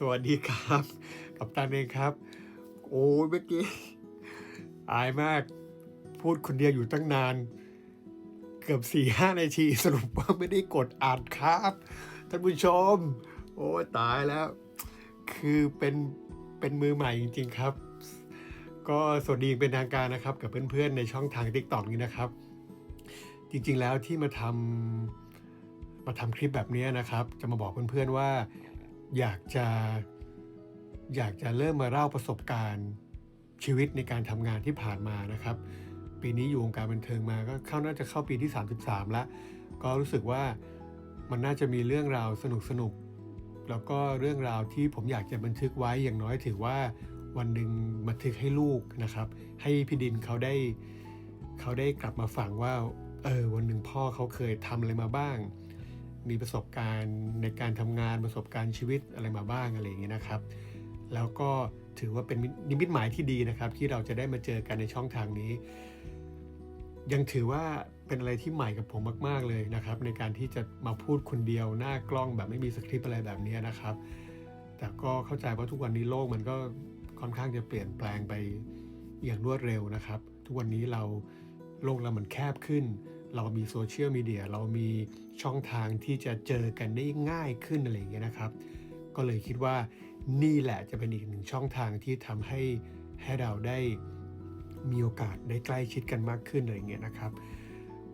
สวัสดีครับ กับตันเองครับ โอ้ยเมื่อกี้ อายมาก พูดคนเดียวอยู่ตั้งนาน เกือบสี่ห้านาที สรุปว่าไม่ได้กดอ่านครับ ท่านผู้ชม โอ้ยตายแล้ว คือเป็น เป็นมือใหม่จริง ๆ ครับ ก็สวัสดีเป็นทางการนะครับ กับเพื่อนๆ ในช่องทาง t ิ k t o k นี้นะครับ จริงๆแล้วที่มาทำมาทำคลิปแบบนี้นะครับ จะมาบอกเพื่อนๆว่า อยากจะอยากจะเริ่มมาเล่าประสบการณ์ชีวิตในการทำงานที่ผ่านมานะครับ ปีนี้อยู่วงการบันเทิงมาก็เข้าน่าจะเข้าปีที่ 33 แล้ว ก็รู้สึกว่ามันน่าจะมีเรื่องราวสนุกสนุกแล้วก็เรื่องราวที่ผมอยากจะบันทึกไว้อย่างน้อยถือว่าวันหนึ่งบันทึกให้ลูกนะครับ ให้พี่ดินเขาได้เขาได้กลับมาฟังว่าเออวันหนึ่งพ่อเขาเคยทำอะไรมาบ้าง มีประสบการณ์ในการทำงานประสบการณ์ชีวิตอะไรมาบ้างอะไรอย่างเงี้นะครับ แล้วก็ถือว่าเป็นนิมิตหมายที่ดีนะครับ ที่เราจะได้มาเจอกันในช่องทางนี้ ยังถือว่าเป็นอะไรที่ใหม่กับผมมาก ๆเลยนะครับ ในการที่จะมาพูดคนเดียวหน้ากล้องแบบไม่มีสคริปต์อะไรแบบนี้นะครับ แต่ก็เข้าใจว่าทุกวันนี้โลกมันก็ค่อนข้างจะเปลี่ยนแปลงไปอย่างรวดเร็วนะครับ ทุกวันนี้เราโลกเรามันแคบขึ้น เรามีโซเชียลมีเดียเรามีช่องทางที่จะเจอกันได้ง่ายขึ้นอะไรอย่างเงี้ยนะครับ ก็เลยคิดว่านี่แหละจะเป็นอีกหนึ่งช่องทางที่ทำให้ให้เราได้มีโอกาสได้ใกล้ชิดกันมากขึ้นอะไรอย่างเงี้ยนะครับ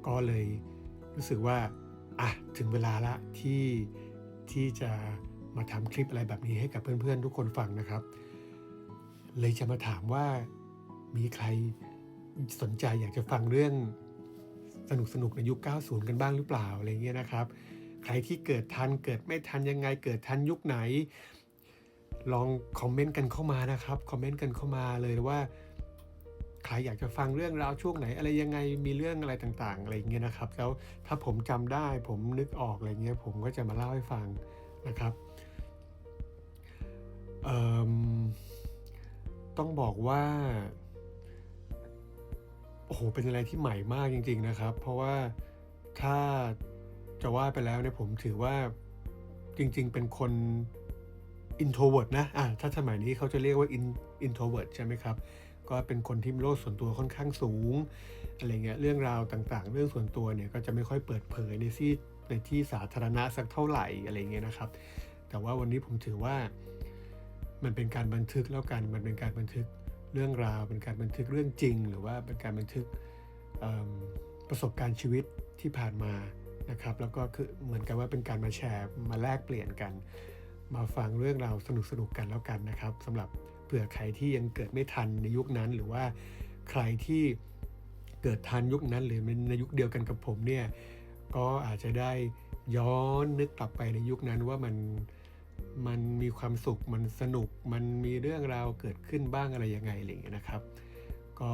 ก็เลยรู้สึกว่าอะถึงเวลาละที่ที่จะมาทำคลิปอะไรแบบนี้ให้กับเพื่อนๆ ทุกคนฟังนะครับ เลยจะมาถามว่ามีใครสนใจอยากจะฟังเรื่อง สนุกสนุกในยุค 90 กันบ้างหรือเปล่าอะไรเงี้ยนะครับ ใครที่เกิดทันเกิดไม่ทันยังไงเกิดทันยุคไหน ลองคอมเมนต์กันเข้ามานะครับคอมเมนต์กันเข้ามาเลยว่า ใครอยากจะฟังเรื่องราวช่วงไหน อะไรยังไงมีเรื่องอะไรต่างๆ อะไรเงี้ยนะครับ แล้วถ้าผมจำได้ผมนึกออกอะไรเงี้ยผมก็จะมาเล่าให้ฟังนะครับต้องบอกว่า อ้โหเป็นอะไรที่ใหม่มากจริง ๆนะครับ เพราะว่าถ้าจะว่าไปแล้วเนี่ยผมถือว่าจริง ๆ เป็นคน introvert นะอะถ้าสมัยนี้เขาจะเรียกว่า introvert ใช่ไหมครับ ก็เป็นคนที่โลกส่วนตัวค่อนข้างสูงอะไรเงี้ยเรื่องราวต่างๆ เรื่องส่วนตัวเนี่ยก็จะไม่ค่อยเปิดเผยในที่ในที่สาธารณะสักเท่าไหร่อะไรเงี้ยนะครับ แต่ว่าวันนี้ผมถือว่ามันเป็นการบันทึกแล้วกันมันเป็นการบันทึก เรื่องราว เป็นการบันทึกเรื่องจริง หรือว่าเป็นการบันทึกประสบการณ์ชีวิตที่ผ่านมานะครับแล้วก็คือเหมือนกับว่าเป็นการมาแชร์มาแลกเปลี่ยนกัน มาฟังเรื่องราวสนุกๆกันแล้วกันนะครับสำหรับเผื่อใครที่ยังเกิดไม่ทันในยุคนั้น หรือว่าใครที่เกิดทันยุคนั้นหรือในยุคเดียวกันกับผมเนี่ยก็อาจจะได้ย้อนนึกกลับไปในยุคนั้นว่ามัน มันมีความสุขมันสนุก มันมีเรื่องราวเกิดขึ้นบ้างอะไรยังไงอะไรอย่างเงี้ยนะครับ ก็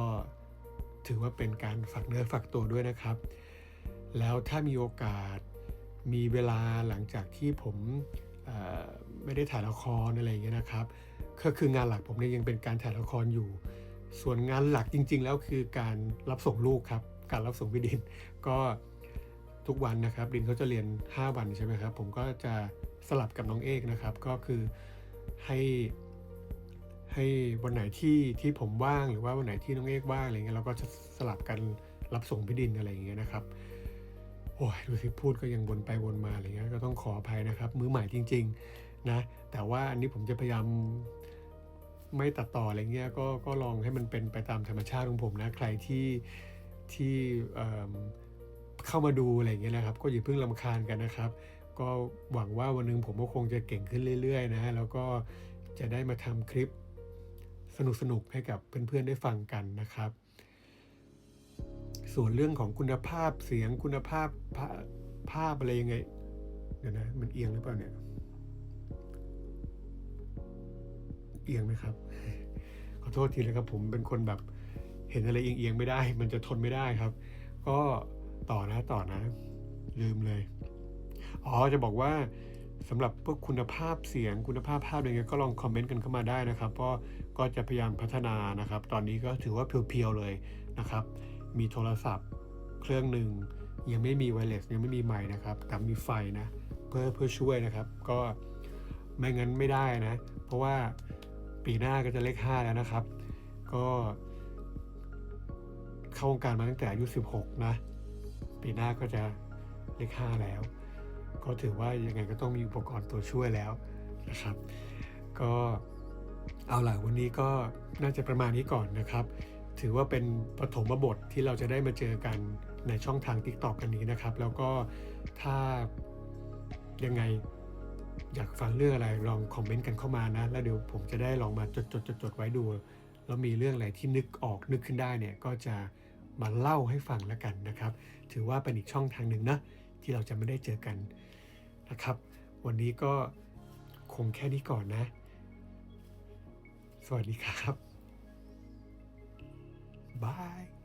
ถือว่าเป็นการฝากเนื้อฝากตัวด้วยนะครับ แล้วถ้ามีโอกาสมีเวลาหลังจากที่ผมไม่ได้ถ่ายละครอะไรอย่างเงี้ยนะครับ ก็คืองานหลักผมเนี่ยยังเป็นการถ่ายละครอยู่ ส่วนงานหลักจริง ๆ แล้วคือการรับส่งลูกครับ การรับส่งพี่ดิน ก็ทุกวันนะครับ ดินเขาจะเรียน 5 วันใช่ไหมครับ ผมก็จะ สลับกับน้องเอกนะครับ ก็คือให้ให้วันไหนที่ที่ผมว่างหรือว่าวันไหนที่น้องเอกว่างอะไรเงี้ยเราก็จะสลับกันรับส่งพี่ดินอะไรอย่างเงี้ยนะครับโอ้ยดูสิพูดก็ยังวนไปวนมาอะไรเงี้ยก็ต้องขออภัยนะครับ มือใหม่จริง ๆนะแต่ว่าอันนี้ผมจะพยายามไม่ตัดต่ออะไรเงี้ยก็ก็ลองให้มันเป็นไปตามธรรมชาติของผมนะใครที่ที่เอิ่มเข้ามาดูอะไรเงี้ยนะครับ ก็อย่าเพิ่งลำคาญกันนะครับ ก็หวังว่าวันหนึงผมก็คงจะเก่งขึ้นเรื่อย ๆ นะ แล้วก็จะได้มาทำคลิปสนุกๆให้กับเพื่อนๆได้ฟังกันนะครับ ส่วนเรื่องของคุณภาพเสียงคุณภาพภาภาพอะไรยังไงเดี๋ยวนะมันเอียงหรือเปล่าเนี่ยเอียงไหมครับ ขอโทษทีเลยครับ ผมเป็นคนแบบเห็นอะไรเอียงๆไม่ได้ มันจะทนไม่ได้ครับ ก็ต่อนะต่อนะ ลืมเลย อ๋อจะบอกว่าสำหรับพวกคุณภาพเสียงคุณภาพภาพอะไรเงี้ยก็ลองคอมเมนต์กันเข้ามาได้นะครับก็ก็จะพยายามพัฒนานะครับ ตอนนี้ก็ถือว่าเพียวๆเลยนะครับ มีโทรศัพท์เครื่องหนึ่งยังไม่มีไวเลสยังไม่มีไมค์นะครับแต่มีไฟนะเพื่อเพื่อช่วยนะครับ ก็ไม่งั้นไม่ได้นะ เพราะว่าปีหน้าก็จะเลขห้าแล้วนะครับ ก็เข้าวงการมาตั้งแต่อายุ16 นะ ปีหน้าก็จะเลขห้าแล้ว ก็ถือว่ายังไงก็ต้องมีอุปกรณ์ตัวช่วยแล้วนะครับ ก็เอาล่ะวันนี้ก็น่าจะประมาณนี้ก่อนนะครับ ถือว่าเป็นปฐมบทที่เราจะได้มาเจอกันในช่องทาง TikTok กันนี้นะครับ แล้วก็ถ้ายังไงอยากฟังเรื่องอะไรลองคอมเมนต์กันเข้ามานะ แล้วเดี๋ยวผมจะได้ลองมาจดจดจดจดไว้ดู แล้วมีเรื่องอะไรที่นึกออกนึกขึ้นได้เนี่ยก็จะมาเล่าให้ฟังแล้วกันนะครับ ถือว่าเป็นอีกช่องทางหนึ่งนะ ที่เราจะไม่ได้เจอกันนะครับ วันนี้ก็คงแค่นี้ก่อนนะ สวัสดีครับบาย